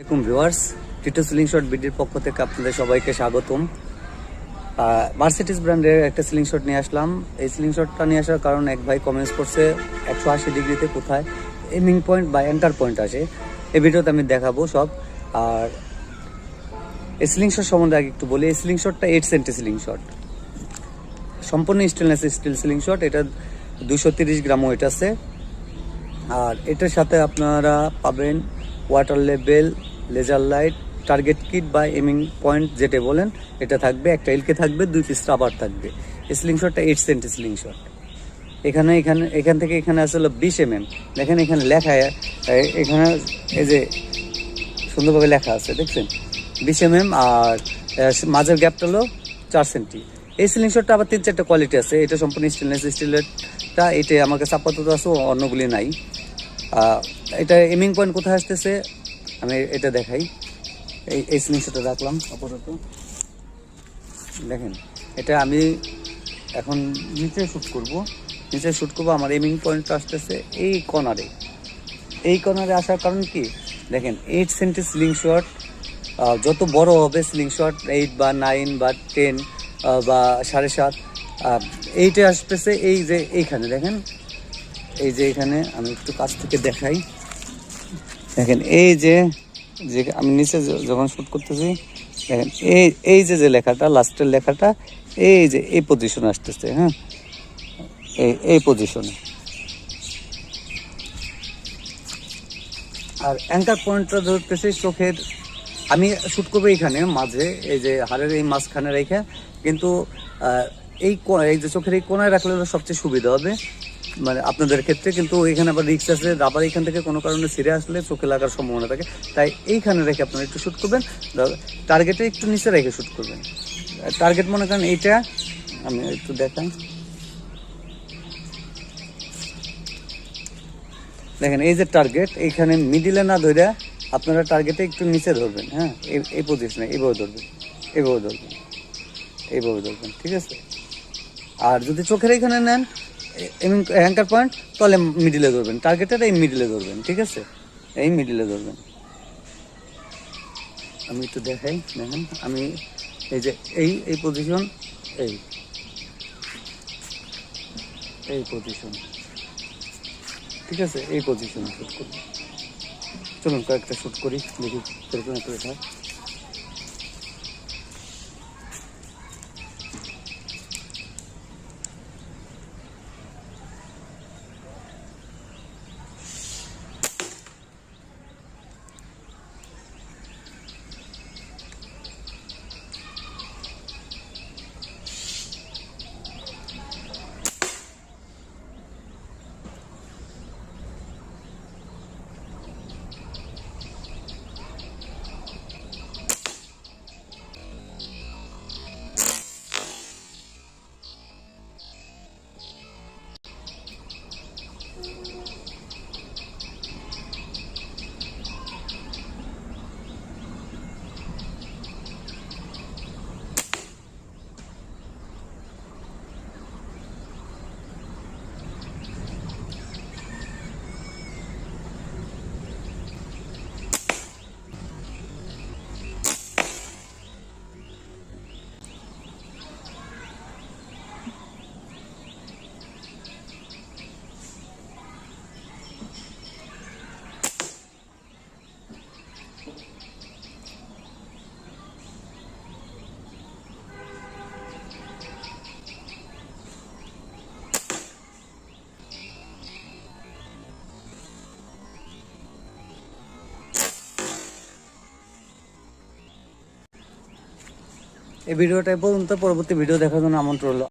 আসসালামাইকুম viewers Tito ceiling shot বিডির পক্ষ থেকে আপনাদের সবাইকে স্বাগতম। মার্সিডিস ব্র্যান্ডের একটা সিলিং শট নিয়ে আসলাম। এই সিলিং শটটা নিয়ে আসার কারণ এক ভাই কমেন্টস করছে, একশো আশি ডিগ্রিতে কোথায়? এমিং পয়েন্ট বা অ্যাঙ্কার পয়েন্ট আসে। এই ভিডিওতে আমি দেখাবো সব। আর এই সিলিং শট সম্বন্ধে আগে একটু বলি, এই সিলিং শটটা এইট সেন্টি সিলিং শট সম্পূর্ণ স্টেনলেস স্টিল সিলিং শট এটা দুশো তিরিশ গ্রাম ওয়েট আছে। আর এটার সাথে আপনারা পাবেন water level laser light target kit বা এমিং পয়েন্ট যেটা বলেন, এটা থাকবে, একটা এলকে থাকবে, দুই পিস রাবার থাকবে। এই স্লিং শটটা এইট সেন্টি স্লিং শট এখানে এখানে, এখান থেকে এখানে আসলে বিশ এম এম দেখেন এখানে লেখা, এখানে এই যে সুন্দরভাবে লেখা আছে, দেখছেন? বিশ এম এম আর মাঝের গ্যাপটা হলো চার সেন্টি এই সিলিং শটটা আবার তিন চারটা কোয়ালিটি আছে, এটা সম্পূর্ণ স্টেনলেস স্টিলেরটা এটা আমার কাছে আপাতত আছে, অন্যগুলি নাই। এটা এমিং পয়েন্ট কোথায় আসতেছে? আমি এটা দেখাই। এই এই শটটা রাখলাম আপাতত। দেখেন, এটা আমি এখন নিচে শ্যুট করব। নিচে শ্যুট করব, আমার এমিং পয়েন্টটা আসতেছে এই কর্নারে এই কর্নারে আসার কারণ কি? দেখেন এইট সেন্টি স্লিং শট যত বড় হবে স্লিং শট এইট বা নাইন বা টেন বা সাড়ে সাত এইটা আসতেছে এই যে এইখানে। দেখেন, এই যে এখানে আমি একটু কাছ থেকে দেখাই। দেখেন, এই যে যে আমি নিচে যখন শ্যুট করতেছি, দেখেন, এই এই যে যে লেখাটা লাস্টের লেখাটা, এই যে, এই পজিশনে আসতেছে হ্যাঁ? এই এই পজিশনে আর অ্যাঙ্কার পয়েন্টটা ধরতেছে চোখের, আমি শ্যুট করব এইখানে মাঝে, এই যে, হাড়ের এই মাঝখানে রেখে, কিন্তু এই এই যে চোখের এই কোনায় রাখলে সবচেয়ে সুবিধা হবে। মানে আপনাদের ক্ষেত্রে কিন্তু এখানে আবার রিক্স আছে রাবার এখান থেকে কোনো কারণে ছিঁড়ে আসলে চোখে লাগার সম্ভাবনা থাকে। তাই এইখানে রেখে আপনারা একটু শ্যুট করবেন। টার্গেটে একটু নিচে রেখে শ্যুট করবেন। টার্গেট মনে করেন এইটা, আমি একটু দেখাই দেখেন, এই যে টার্গেট এইখানে মিডিলে না ধরে আপনারা টার্গেটে একটু নিচে ধরবেন হ্যাঁ? এই পজিশনে এইভাবে ধরবেন এইভাবে ধরবেন এইভাবে ধরবেন, ঠিক আছে? আর যদি চোখের এখানে নেন অ্যাঙ্কার পয়েন্ট তাহলে মিডিলে ধরবেন টার্গেটের এই মিডিলে ধরবেন, ঠিক আছে? এই মিডিলে ধরবেন। আমি একটু দেখাই, দেখেন, আমি এই যে এই এই পজিশন এই। এই পজিশন ঠিক আছে? এই পজিশনে শ্যুট করব। চলুন কয়েকটা শ্যুট করি, দেখি কীরকম একটু এই ভিডিওটা পর্যন্ত পরবর্তী ভিডিও দেখার জন্য আমন্ত্রণ